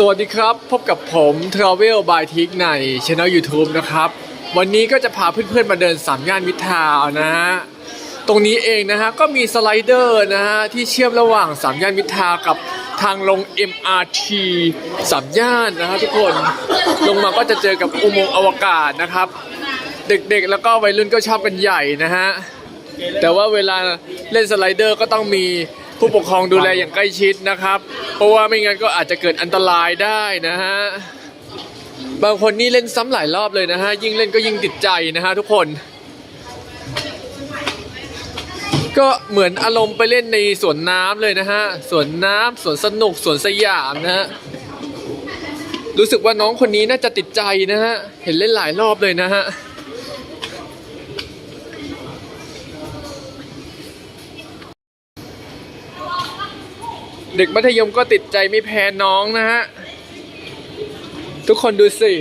สวัสดีครับ พบกับผม Travel by t i k ใน Channel YouTube นะครับ วันนี้ก็จะพาเพื่อนๆมาเดินสามย่านมิทาวนะฮะ ตรงนี้เองนะฮะ ก็มีสไลเดอร์นะฮะ ที่เชื่อมระหว่างสามย่านมิทาวกับทางลง MRT สามย่านนะฮะทุกคนลงมาก็จะเจอกับอุโมงค์อวกาศนะครับ เด็กๆแล้วก็วัยรุ่นก็ชอบกันใหญ่นะฮะ แต่ว่าเวลาเล่นสไลเดอร์ก็ต้องมี ผู้ปกครองดูแลอย่างใกล้ชิดนะครับ เพราะว่าไม่งั้นก็อาจจะเกิดอันตรายได้นะฮะบางคนนี่เล่นซ้ำหลายรอบเลยนะฮะยิ่งเล่นก็ยิ่งติดใจนะฮะทุกคน ก็เหมือนอารมณ์ไปเล่นในสวนน้ำเลยนะฮะสวนน้ำสวนสนุกสวนสยามนะฮะรู้สึกว่าน้องคนนี้น่าจะติดใจนะฮะเห็นเล่นหลายรอบเลยนะฮะ เด็กมัธยมก็ติดใจไม่แพ้น้องนะฮะ ทุกคนดูสิ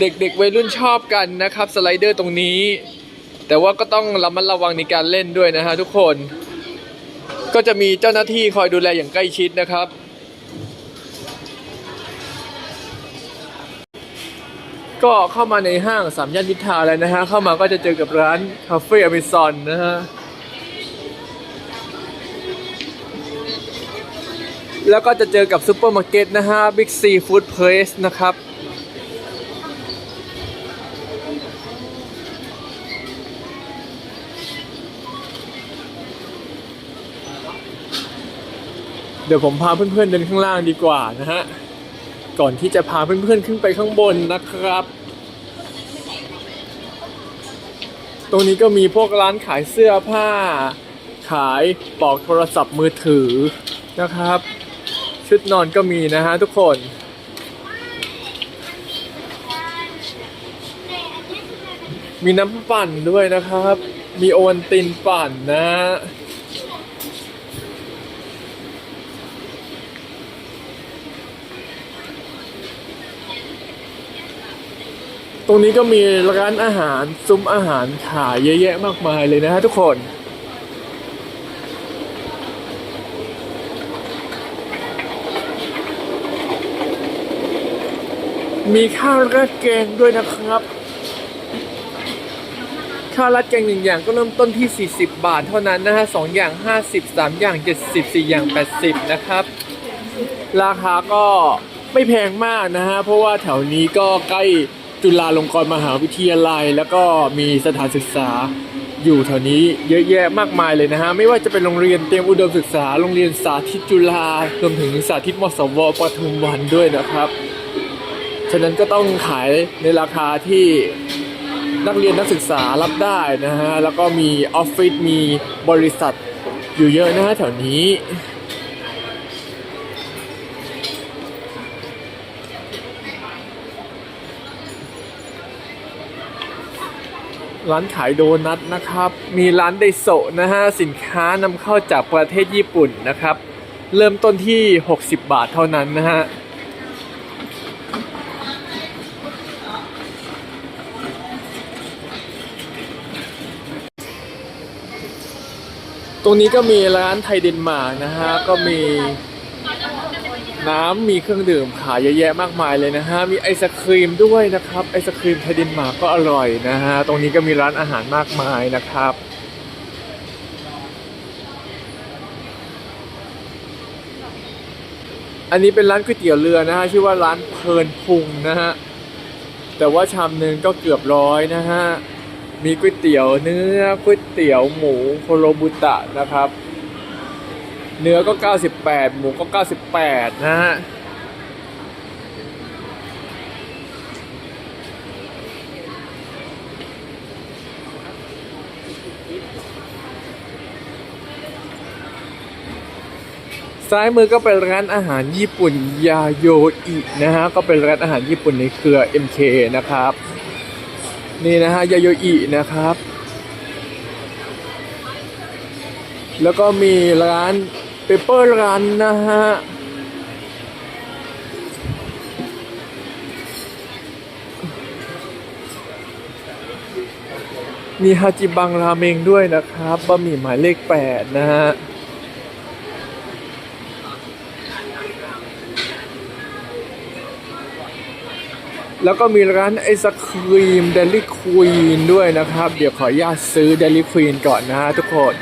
เด็กๆวัยรุ่นชอบกันนะครับ สไลเดอร์ตรงนี้ แต่ว่าก็ต้องระมัดระวังในการเล่นด้วยนะฮะทุกคน ก็จะมีเจ้าหน้าที่คอยดูแลอย่างใกล้ชิดนะครับก็เข้ามาในห้างสามย่านมิทาแล้วนะฮะ เข้ามาก็จะเจอกับร้านคาเฟ่อเมซอนนะฮะ แล้วก็จะเจอกับซูเปอร์มาร์เก็ตนะฮะ Big C Food Place นะครับเดี๋ยวผมพาเพื่อนๆเดินข้างล่างดีกว่านะฮะ ก่อนที่จะพาเพื่อนๆขึ้นไปข้างบนนะครับ ตรงนี้ก็มีพวกร้านขายเสื้อผ้า ขายปลอกโทรศัพท์มือถือนะครับ ชุดนอนก็มีนะฮะทุกคน มีน้ำปั่นด้วยนะครับ มีโอวัลตินปั่นนะฮะตรงนี้ก็มีร้านอาหารซุ้มอาหารขายเยอะแยะมากมายเลยนะฮะทุกคน มีข้าวราดแกงด้วยนะครับ ข้าวราดแกงหนึ่งอย่างก็เริ่มต้นที่ 40 บาทเท่านั้นนะฮะสองอย่าง 50 3 อย่าง 70 4 อย่าง 80 นะครับ ราคาก็ไม่แพงมากนะฮะ เพราะว่าแถวนี้ก็ใกล้จุฬาลงกรณ์มหาวิทยาลัย แล้วก็มีสถานศึกษาอยู่แถวนี้เยอะแยะมากมายเลยนะฮะ ไม่ว่าจะเป็นโรงเรียนเตรียมอุดมศึกษา โรงเรียนสาธิตจุฬารวมถึงสาธิตมสวปทุมวันด้วยนะครับ ฉะนั้นก็ต้องขายในราคาที่นักเรียนนักศึกษารับได้นะฮะ แล้วก็มีออฟฟิศมีบริษัทอยู่เยอะนะฮะแถวนี้ ร้านขายโดนัทนะครับ มีร้านไดโซะนะฮะ สินค้านำเข้าจากประเทศญี่ปุ่นนะครับ เริ่มต้นที่ 60 บาทเท่านั้นนะฮะ ตรงนี้ก็มีร้านไทยเดนมาร์กนะฮะ ก็มีน้ำมีเครื่องดื่มขายเยอะแยะมากมายเลยนะฮะ มีไอศครีมด้วยนะครับ ไอศครีมไทยเดนมาร์กก็อร่อยนะฮะ ตรงนี้ก็มีร้านอาหารมากมายนะครับ อันนี้เป็นร้านก๋วยเตี๋ยวเรือนะฮะ ชื่อว่าร้านเพลินพุงนะฮะ แต่ว่าชามหนึ่งก็เกือบร้อยนะฮะ มีก๋วยเตี๋ยวเนื้อก๋วยเตี๋ยวหมูโคโรบุตะนะครับ เนื้อก็ 98 หมูก็ 98 นะฮะซ้ายมือก็เป็นร้านอาหารญี่ปุ่นยาโยอินะฮะ ก็เป็นร้านอาหารญี่ปุ่นในเครือ MK นะครับ นี่นะฮะยาโยอินะครับ แล้วก็มีร้านเปเปอร์รันนะฮะมีฮาจิบังราเมงด้วยนะครับบะหมี่หมายเลขแปดนะฮะ แล้วก็มีร้านไอศครีมเดลี่ควีนด้วยนะครับ เดี๋ยวขออนุญาตซื้อเดลี่ควีนก่อนนะฮะทุกคน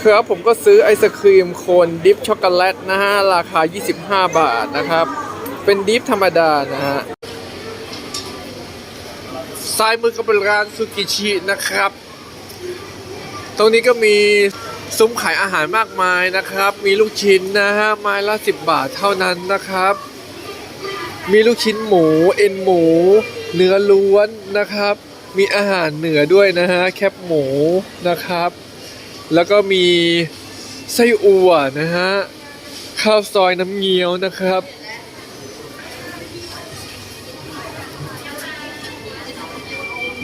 ครับผมก็ซื้อไอศครีมโคนดิฟช็อกโกแลตนะฮะ ราคา 25 บาทนะครับ เป็นดิฟธรรมดานะฮะซ้ายมือก็เป็นร้านซูกิชินะครับ ตรงนี้ก็มีซุ้มขายอาหารมากมายนะครับ มีลูกชิ้นนะฮะไม้ละ 10 บาทเท่านั้นนะครับ มีลูกชิ้นหมู เอ็นหมู เนื้อล้วนนะครับ มีอาหารเหนือด้วยนะฮะ แคบหมูนะครับ แล้วก็มีไส้อั่วนะฮะ ข้าวซอยน้ำเงี้ยวนะครับ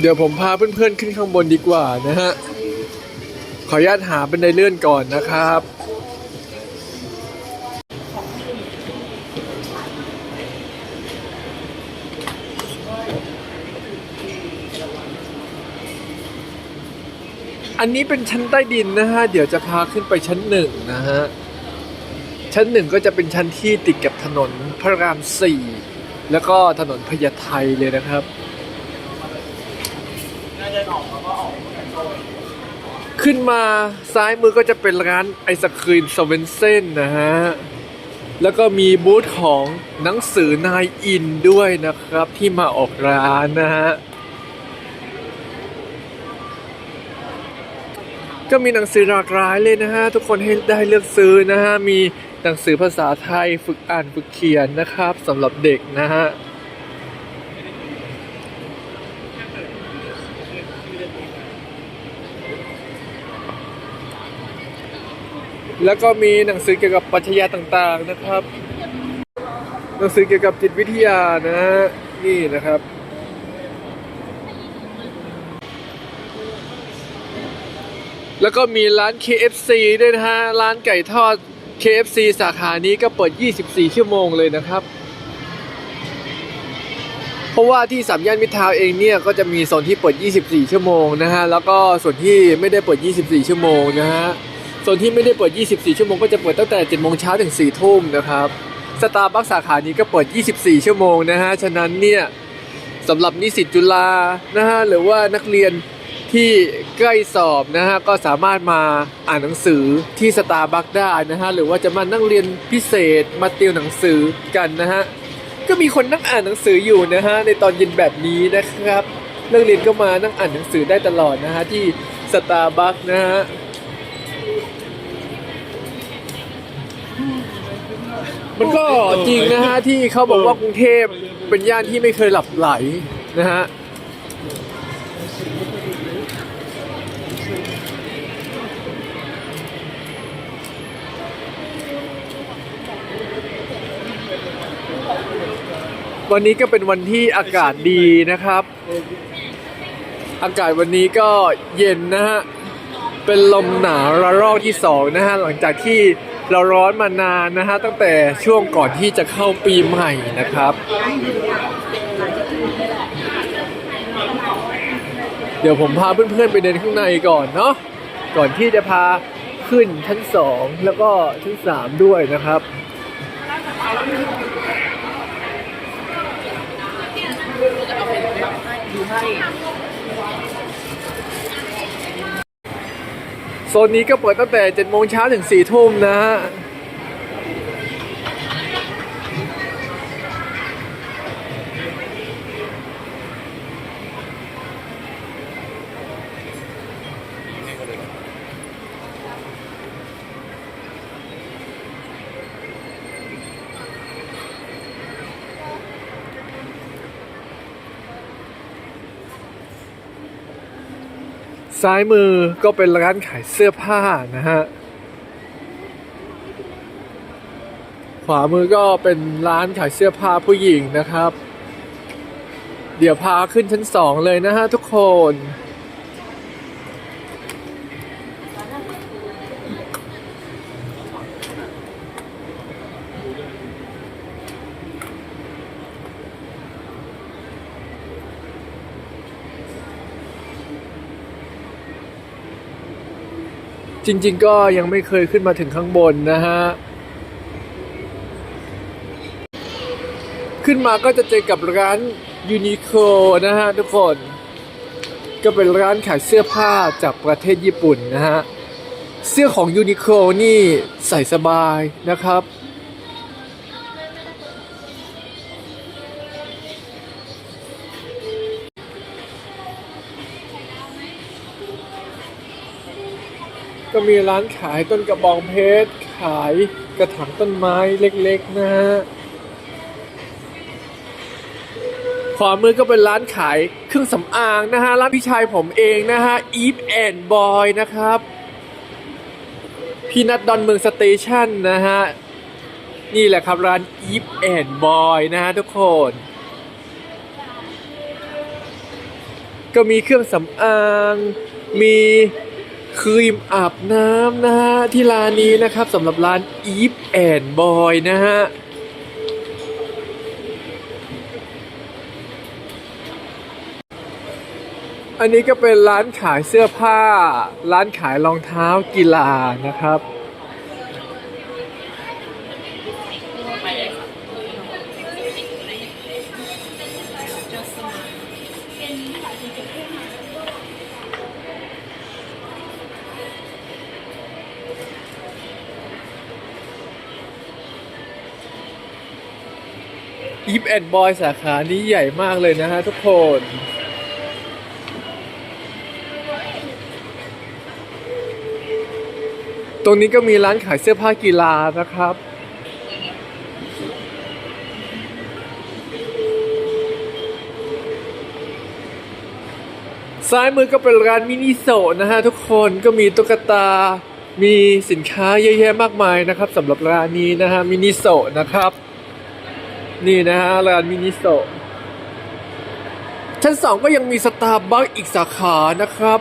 เดี๋ยวผมพาเพื่อนๆขึ้นข้างบนดีกว่านะฮะ ขออนุญาตหาเป็นไดเลื่อนก่อนนะครับ อันนี้เป็นชั้นใต้ดินนะฮะ เดี๋ยวจะพาขึ้นไปชั้นหนึ่งนะฮะ ชั้นหนึ่งก็จะเป็นชั้นที่ติดกับถนนพระรามสี่แล้วก็ถนนพญาไทเลยนะครับ ขึ้นมาซ้ายมือก็จะเป็นร้านไอศครีมสเวนเซนนะฮะ แล้วก็มีบูธของหนังสือนายอินด้วยนะครับที่มาออกร้านนะฮะ ก็มีหนังสือหลากหลายเลยนะฮะทุกคนให้ได้เลือกซื้อนะฮะมีหนังสือภาษาไทยฝึกอ่านฝึกเขียนนะครับสำหรับเด็กนะฮะแล้วก็มีหนังสือเกี่ยวกับปรัชญาต่างๆนะครับ หนังสือเกี่ยวกับจิตวิทยานะฮะนี่นะครับ แล้วก็มีร้าน KFC ด้วยนะฮะ ร้านไก่ทอด KFC สาขานี้ก็เปิด 24 ชั่วโมงเลยนะครับ เพราะว่าที่สามย่านมิตรทาวเองเนี่ย ก็จะมีโซนที่เปิด 24 ชั่วโมงนะฮะ แล้วก็ส่วนที่ไม่ได้เปิด 24 ชั่วโมงนะฮะ ส่วนที่ไม่ได้เปิด 24 ชั่วโมงก็จะเปิดตั้งแต่ 7 โมงเช้าถึง 4 ทุ่มนะครับ สตาร์บัคสาขานี้ก็เปิด 24 ชั่วโมงนะฮะ ฉะนั้นเนี่ยสำหรับนิสิตจุฬานะฮะ หรือว่านักเรียน ที่ใกล้สอบนะฮะก็สามารถมาอ่านหนังสือที่สตาร์บัคได้นะฮะหรือว่าจะมานั่งเรียนพิเศษมาติวหนังสือกันนะฮะก็มีคนนั่งอ่านหนังสืออยู่นะฮะในตอนเย็นแบบนี้นะครับนักเรียนก็มานั่งอ่านหนังสือได้ตลอดนะฮะที่สตาร์บัคนะฮะมันก็จริงนะฮะที่เขาบอกว่ากรุงเทพเป็นย่านที่ไม่เคยหลับไหลนะฮะ วันนี้ก็เป็นวันที่อากาศดีนะครับ อากาศวันนี้ก็เย็นนะฮะ เป็นลมหนาวระลอกที่สองนะฮะหลังจากที่เราร้อนมานานนะฮะตั้งแต่ช่วงก่อนที่จะเข้าปีใหม่นะครับ เดี๋ยวผมพาเพื่อนๆไปเดินข้างในก่อนเนาะก่อนที่จะพาขึ้นชั้นสองแล้วก็ชั้นสามด้วยนะครับ โซนนี้ก็เปิดตั้งแต่7โมงเช้าถึง4ทุ่มนะฮะ ซ้ายมือก็เป็นร้านขายเสื้อผ้านะฮะ ขวามือก็เป็นร้านขายเสื้อผ้าผู้หญิงนะครับ เดี๋ยวพาขึ้นชั้นสองเลยนะฮะทุกคน จริง ๆ ก็ยังไม่เคยขึ้นมาถึงข้างบนนะฮะ ขึ้นมาก็จะเจอกับร้านยูนิโคนะฮะทุกคน ก็เป็นร้านขายเสื้อผ้าจากประเทศญี่ปุ่นนะฮะ เสื้อของยูนิโคนี่ใส่สบายนะครับ ก็มีร้านขายต้นกระบองเพชร ขายกระถางต้นไม้เล็กๆนะฮะขวามือก็เป็นร้านขายเครื่องสำอางนะฮะ ร้านพี่ชายผมเองนะฮะ Eve and Boy นะครับ พี่นัดดอนเมืองสเตชันนะฮะ นี่แหละครับร้าน Eve and Boy นะฮะทุกคน ก็มีเครื่องสำอาง มี ครีมอาบน้ำนะฮะที่ร้านนี้นะครับสำหรับร้านอีฟแอนบอยนะฮะอันนี้ก็เป็นร้านขายเสื้อผ้า ร้านขายรองเท้ากีฬานะครับ แอนบอยสาขานี้ใหญ่มากเลยนะฮะทุกคน ตรงนี้ก็มีร้านขายเสื้อผ้ากีฬานะครับ ซ้ายมือก็เป็นร้านมินิโซนะฮะทุกคนก็มีตุ๊กตา มีสินค้าเยอะแยะมากมายนะครับสำหรับร้านนี้นะฮะมินิโซนะครับ นี่นะฮะร้านมินิโซชั้นสองก็ยังมีสตาร์บัคอีกสาขานะครับ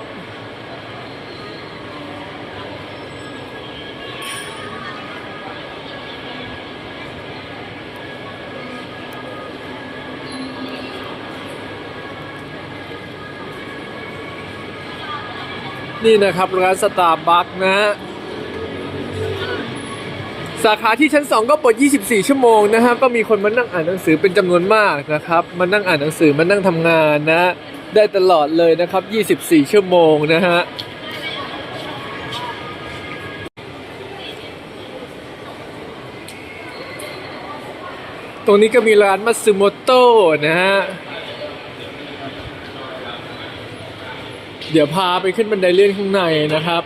นี่นะครับร้านสตาร์บัคนะฮะ สาขาที่ชั้น 2 ก็เปิด 24 ชั่วโมงนะฮะก็มีคนมานั่งอ่านหนังสือเป็นจำนวนมากนะครับมานั่งอ่านหนังสือมานั่งทำงานนะ ได้ตลอดเลยนะครับ 24 ชั่วโมงนะฮะตรงนี้ก็มีร้านมัตสึโมโต้นะฮะ เดี๋ยวพาไปขึ้นบันไดเลื่อนข้างในนะครับ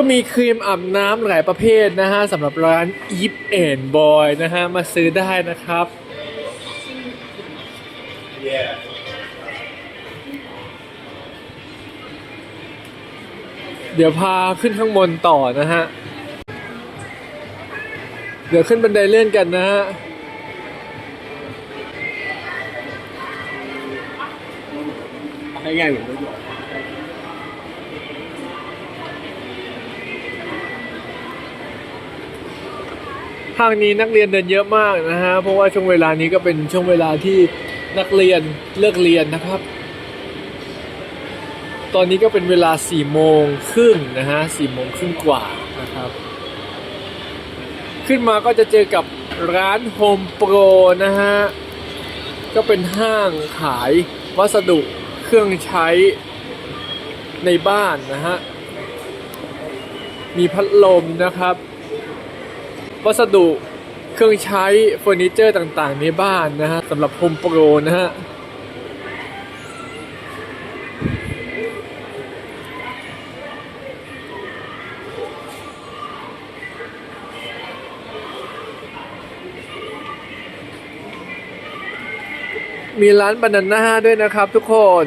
ก็มีครีมอาบน้ำหลายประเภทนะฮะสำหรับร้าน Eve and Boy นะฮะ มาซื้อได้นะครับ เดี๋ยวพาขึ้นข้างบนต่อนะฮะ เดี๋ยวขึ้นบันไดเลื่อนกันนะฮะให้ง่ายเหมือน ห้างนี้นักเรียนเดินเยอะมากนะฮะเพราะว่าช่วงเวลานี้ก็เป็นช่วงเวลาที่นักเรียนเลิกเรียนนะครับ ตอนนี้ก็เป็นเวลา4ี่โมงครึ่งนะฮะสี่โมงครึ่งกว่านะครับ ขึ้นมาก็จะเจอกับร้านโฮมโปรนะฮะก็เป็นห้างขายวัสดุเครื่องใช้ในบ้านนะฮะมีพัดลมนะครับ วัสดุเครื่องใช้เฟอร์นิเจอร์ต่างๆ ในบ้านนะฮะสำหรับโฮมโปรนะฮะมีร้านบานาน่าด้วยนะครับทุกคน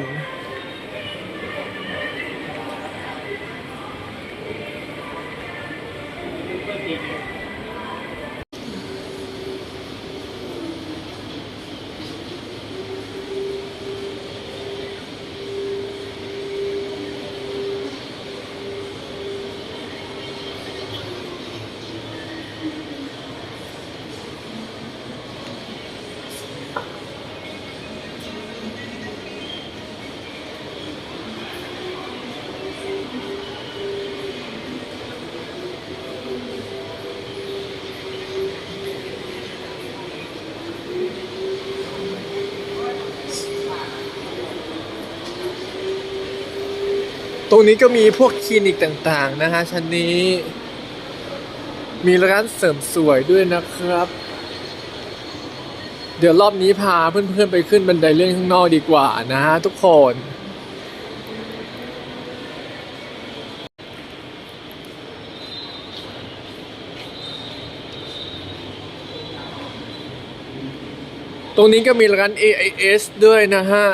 ตรงนี้ก็มีพวกคลินิกต่างๆนะฮะชั้นนี้ มีร้านเสริมสวยด้วยนะครับ เดี๋ยวรอบนี้พาเพื่อนๆไปขึ้นบันไดเลื่อนข้างนอกดีกว่านะฮะทุกคนตรงนี้ก็มีร้าน AIS ด้วยนะฮะ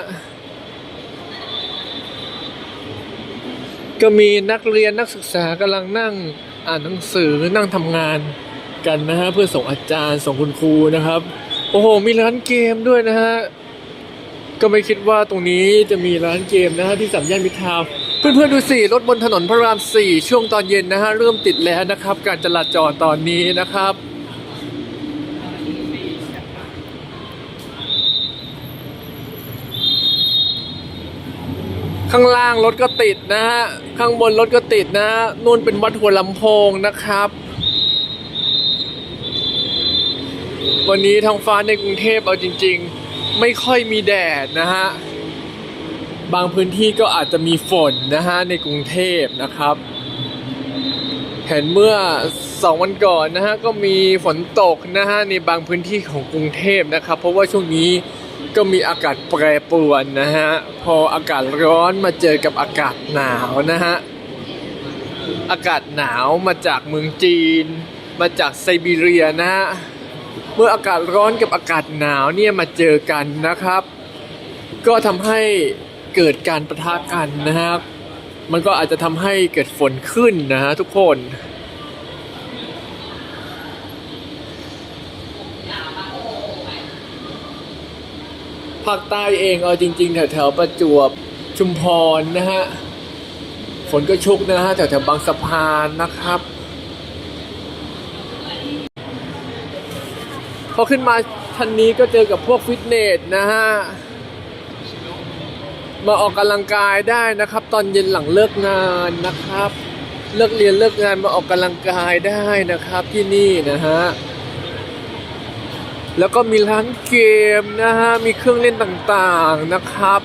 ก็มีนักเรียนนักศึกษากำลังนั่งอ่านหนังสือนั่งทำงานกันนะฮะเพื่อส่งอาจารย์ส่งคุณครูนะครับโอ้โหมีร้านเกมด้วยนะฮะก็ไม่คิดว่าตรงนี้จะมีร้านเกมนะฮะที่สามย่านมิตรทาวน์เพื่อนๆดูสิรถบนถนนพระรามสี่ช่วงตอนเย็นนะฮะเริ่มติดแล้วนะครับ การจราจรตอนนี้นะครับ ข้างล่างรถก็ติดนะฮะ ข้างบนรถก็ติดนะฮะนู่นเป็นวัดหัวลำโพงนะครับ วันนี้ท้องฟ้าในกรุงเทพเอาจริง ๆ ไม่ค่อยมีแดดนะฮะ บางพื้นที่ก็อาจจะมีฝนนะฮะในกรุงเทพนะครับ เห็นเมื่อสองวันก่อนนะฮะก็มีฝนตกนะฮะในบางพื้นที่ของกรุงเทพนะครับ เพราะว่าช่วงนี้ ก็มีอากาศแปรปรวนนะฮะ พออากาศร้อนมาเจอกับอากาศหนาวนะฮะ อากาศหนาวมาจากเมืองจีน มาจากไซบีเรียนะฮะ เมื่ออากาศร้อนกับอากาศหนาวเนี่ยมาเจอกันนะครับ ก็ทำให้เกิดการประทะกันนะครับ มันก็อาจจะทำให้เกิดฝนขึ้นนะฮะทุกคน ภาคใต้เองเอาจริงๆแถวๆประจวบชุมพรนะฮะฝนก็ชุกนะฮะแถวๆบางสะพานนะครับพอขึ้นมาทันนี้ก็เจอกับพวกฟิตเนสนะฮะมาออกกำลังกายได้นะครับ ตอนเย็นหลังเลิกงานนะครับ เลิกเรียนเลิกงานมาออกกำลังกายได้นะครับที่นี่นะฮะ แล้วก็มีร้านเกมนะฮะ มีเครื่องเล่นต่างๆนะครับ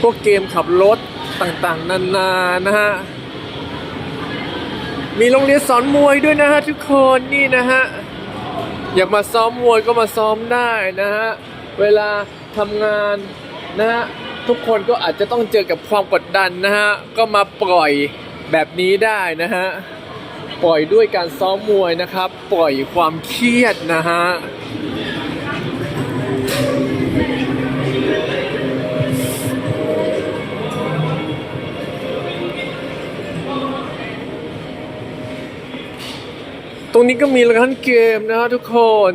พวกเกมขับรถต่างๆ นานานะฮะ มีโรงเรียนสอนมวยด้วยนะฮะทุกคนนี่นะฮะ อยากมาซ้อมมวยก็มาซ้อมได้นะฮะ เวลาทำงานนะฮะ ทุกคนก็อาจจะต้องเจอกับความกดดันนะฮะ ก็มาปล่อยแบบนี้ได้นะฮะ ปล่อยด้วยการซ้อมมวยนะครับ ปล่อยความเครียดนะฮะตรงนี้ก็มีร้านเกมนะฮะทุกคน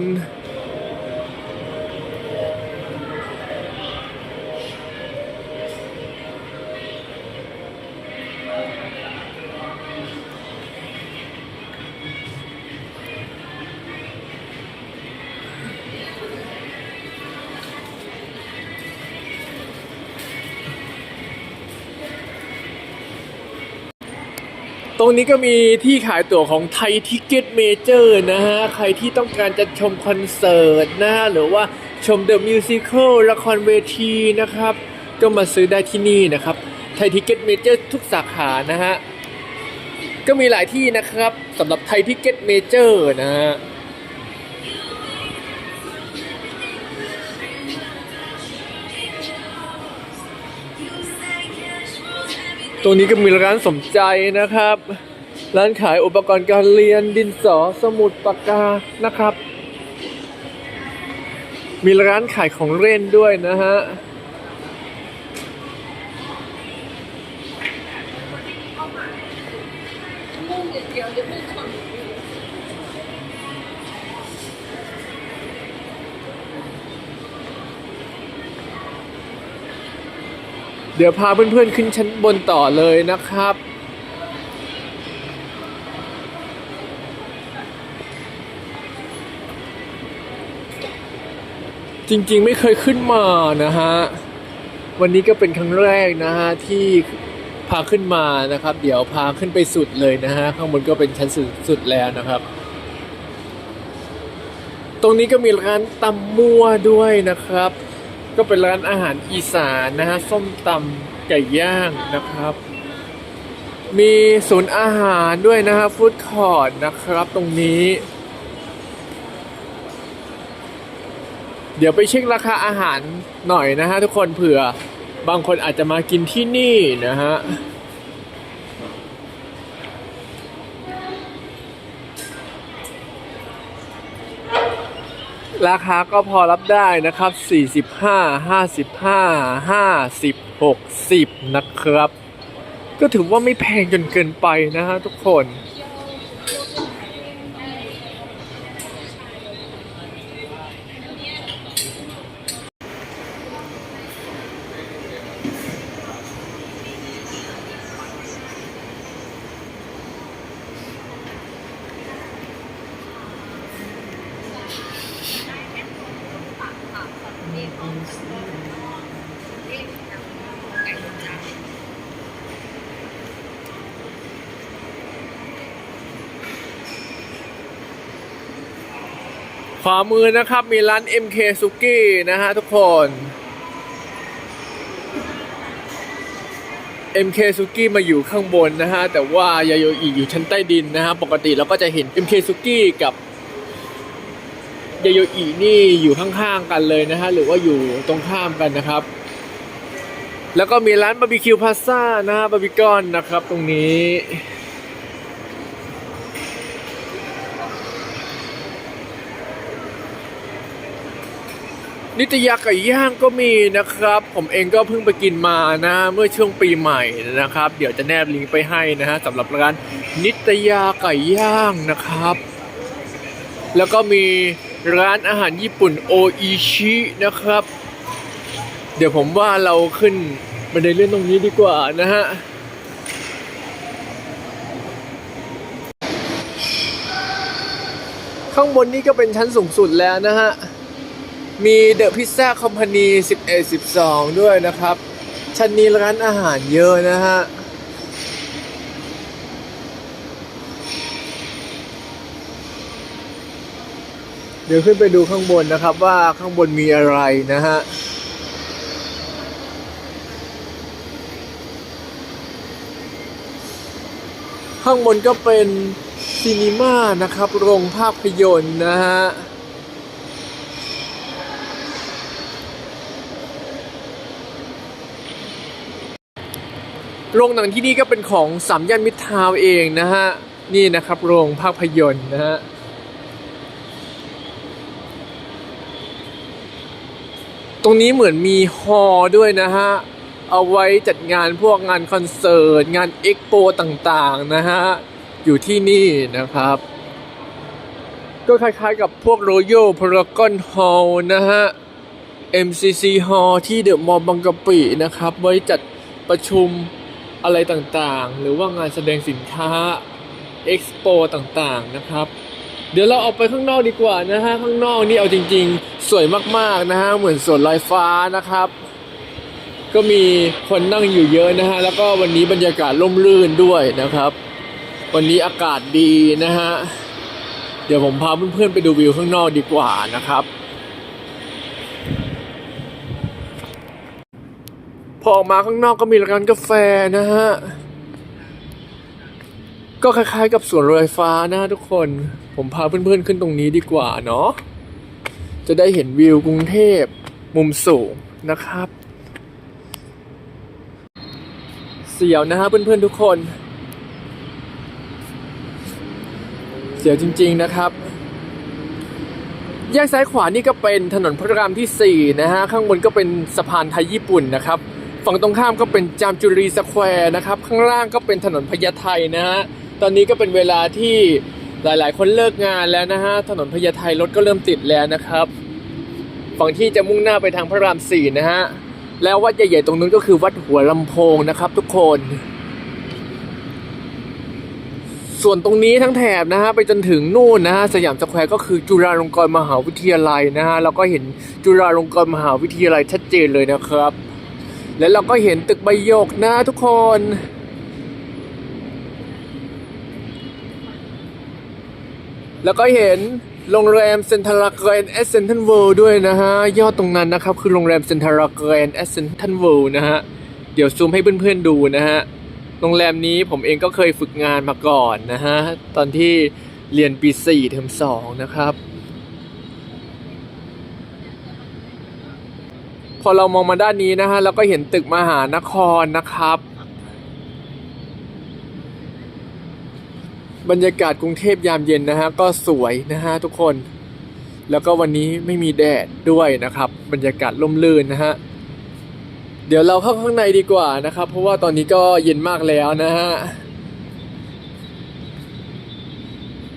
รงนี้ก็มีที่ขายตั๋วของไทยทิกเก็ตเมเจอร์นะฮะ ใครที่ต้องการจะชมคอนเสิร์ตนะฮะหรือว่าชมเดอะมิวสิควลละครเวทีนะครับ ก็มาซื้อได้ที่นี่นะครับ ไทยทิกเก็ตเมเจอร์ทุกสาขานะฮะ ก็มีหลายที่นะครับสำหรับไทยทิกเก็ตเมเจอร์นะฮะ ตรงนี้ก็มีร้านสมใจนะครับ ร้านขายอุปกรณ์การเรียนดินสอสมุดปากกานะครับ มีร้านขายของเล่นด้วยนะฮะ เดี๋ยวพาเพื่อนๆขึ้นชั้นบนต่อเลยนะครับ จริงๆไม่เคยขึ้นมานะฮะ วันนี้ก็เป็นครั้งแรกนะฮะ ที่พาขึ้นมานะครับ เดี๋ยวพาขึ้นไปสุดเลยนะฮะ ข้างบนก็เป็นชั้นสุดสุดแล้วนะครับ ตรงนี้ก็มีร้านตำมั่วด้วยนะครับ ก็เป็นร้านอาหารอีสานนะฮะส้มตำไก่ย่างนะครับ มีศูนย์อาหารด้วยนะฮะฟู้ดคอร์ดนะครับตรงนี้ เดี๋ยวไปเช็คราคาอาหารหน่อยนะฮะทุกคนเผื่อบางคนอาจจะมากินที่นี่นะฮะ ราคาก็พอรับได้นะครับ 45 55 50 60 นะครับ ก็ถือว่าไม่แพงจนเกินไปนะฮะทุกคน วามือนะครับ มีร้าน MK s u k i นะฮะทุกคน MK s u k i มาอยู่ข้างบนนะฮะ แต่ว่ายาโยอิอยู่ชั้นใต้ดินนะฮะ ปกติเราก็จะเห็น MK s u k i กับยาโยอินี่อยู่ข้างๆกันเลยนะฮะ หรือว่าอยู่ตรงข้ามกันนะครับ แล้วก็มีร้านบาร์บีคิวพาซ่านะฮะบาร์บีคอนนะครับตรงนี้ นิตยาไก่ย่างก็มีนะครับ ผมเองก็เพิ่งไปกินมานะ เมื่อช่วงปีใหม่นะครับ เดี๋ยวจะแนบลิงก์ไปให้นะฮะสำหรับร้านนิตยาไก่ย่างนะครับ แล้วก็มีร้านอาหารญี่ปุ่นโออิชินะครับ เดี๋ยวผมว่าเราขึ้นบันไดเลื่อนตรงนี้ดีกว่านะฮะข้างบนนี้ก็เป็นชั้นสูงสุดแล้วนะฮะ มีเดอะพิซซ่าคอมพานี11 12 ด้วยนะครับ ชั้นนี้ร้านอาหารเยอะนะฮะ เดี๋ยวขึ้นไปดูข้างบนนะครับว่าข้างบนมีอะไรนะฮะข้างบนก็เป็นซีนีมานะครับ โรงภาพยนตร์นะฮะ โรงหนังที่นี่ก็เป็นของสามย่านมิตรทาวเองนะฮะ นี่นะครับโรงภาพยนตร์นะฮะตรงนี้เหมือนมีฮอล์ด้วยนะฮะ เอาไว้จัดงานพวกงานคอนเสิร์ต งานเอ็กโปต่างๆนะฮะ อยู่ที่นี่นะครับ ก็คล้ายๆกับพวก Royal Paragon Hall นะฮะ MCC Hall ที่เดอะมอลล์บางกะปินะครับ ไว้จัดประชุม อะไรต่างๆ หรือว่างานแสดงสินค้าเอ็กซ์โปต่างๆนะครับ เดี๋ยวเราออกไปข้างนอกดีกว่านะฮะข้างนอกนี่เอาจริง ๆ สวยมากๆนะฮะเหมือนสวนลอยฟ้านะครับ ก็มีคนนั่งอยู่เยอะนะฮะแล้วก็วันนี้บรรยากาศร่มรื่นด้วยนะครับ วันนี้อากาศดีนะฮะเดี๋ยวผมพาเพื่อนๆไปดูวิวข้างนอกดีกว่านะครับ อออกมาข้างนอกก็มีร้านกาแฟนะฮะ ก็คล้ายๆกับสวนรถไฟฟ้านะฮะทุกคน ผมพาเพื่อนๆขึ้นตรงนี้ดีกว่าเนาะ จะได้เห็นวิวกรุงเทพมุมสูงนะครับ เสียวนะฮะเพื่อนๆทุกคน เสียวจริงๆนะครับแยกซ้ายขวานี่ก็เป็นถนนพระรามที่ 4 นะฮะ ข้างบนก็เป็นสะพานไทยญี่ปุ่นนะครับ ฝั่งตรงข้ามก็เป็นจามจุรีสแควร์นะครับ ข้างล่างก็เป็นถนนพญาไทนะฮะ ตอนนี้ก็เป็นเวลาที่หลายๆ คนเลิกงานแล้วนะฮะ ถนนพญาไทรถก็เริ่มติดแล้วนะครับ ฝั่งที่จะมุ่งหน้าไปทางพระราม4นะฮะ แล้ววัดใหญ่ๆตรงนู้นก็คือวัดหัวลำโพงนะครับ ทุกคน ส่วนตรงนี้ทั้งแถบนะฮะไปจนถึงนู่นนะฮะสยามสแควร์ก็คือจุฬาลงกรณ์มหาวิทยาลัยนะฮะเราก็เห็นจุฬาลงกรณ์มหาวิทยาลัยชัดเจนเลยนะครับ และเราก็เห็นตึกใบหยกนะทุกคน แล้วก็เห็นโรงแรมเซนทรัลแกรนด์แอสเซนทันเวิลด์ด้วยนะฮะ ยอดตรงนั้นนะครับ คือโรงแรมเซนทรัลแกรนด์แอสเซนทันเวิลด์นะฮะ เดี๋ยวซูมให้เพื่อนๆดูนะฮะ โรงแรมนี้ผมเองก็เคยฝึกงานมาก่อนนะฮะ ตอนที่เรียนปี 4 เทอม 2 นะครับ พ อเรามองมาด้านนี้นะฮะเราก็เห็นตึกมหานครนะครับ บรรยากาศกรุงเทพยามเย็นนะฮะก็สวยนะฮะทุกคน แล้วก็วันนี้ไม่มีแดดด้วยนะครับ บรรยากาศร่มรื่นนะฮะเดี๋ยวเราเข้าข้างในดีกว่านะครับ เพราะว่าตอนนี้ก็เย็นมากแล้วนะฮะ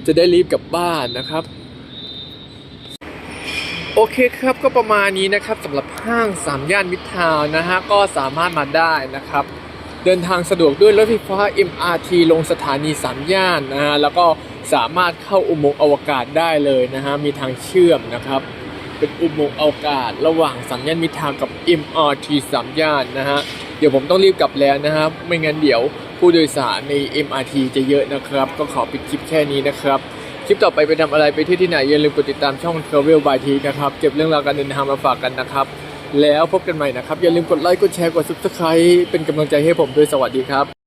จะได้รีบกลับบ้านนะครับ โอเคครับก็ประมาณนี้นะครับสำหรับห้างสามย่านมิตรทาวน์นะฮะก็สามารถมาได้นะครับ เดินทางสะดวกด้วยรถไฟฟ้า MRT ลงสถานีสามย่านนะฮะแล้วก็สามารถเข้าอุโมงค์อวกาศได้เลยนะฮะมีทางเชื่อมนะครับ เป็นอุโมงค์อวกาศ ระหว่างสามย่านมิตรทาวน์กับ MRT สามย่านนะฮะเดี๋ยวผมต้องรีบกลับแล้วนะครับ ไม่งั้นเดี๋ยวผู้โดยสารใน MRT จะเยอะนะครับ ก็ขอปิดคลิปแค่นี้นะครับ ลิปต่อไปไปทำอะไรไปเที่ยวที่ไหนอย่าลืมกดติดตามช่อง Travel by T นะครับเก็บเรื่องราวการเดินทางมาฝากกันนะครับ แล้วพบกันใหม่นะครับ อย่าลืมกดไลค์กดแชร์กด Subscribe เป็นกำลังใจให้ผมด้วยสวัสดีครับ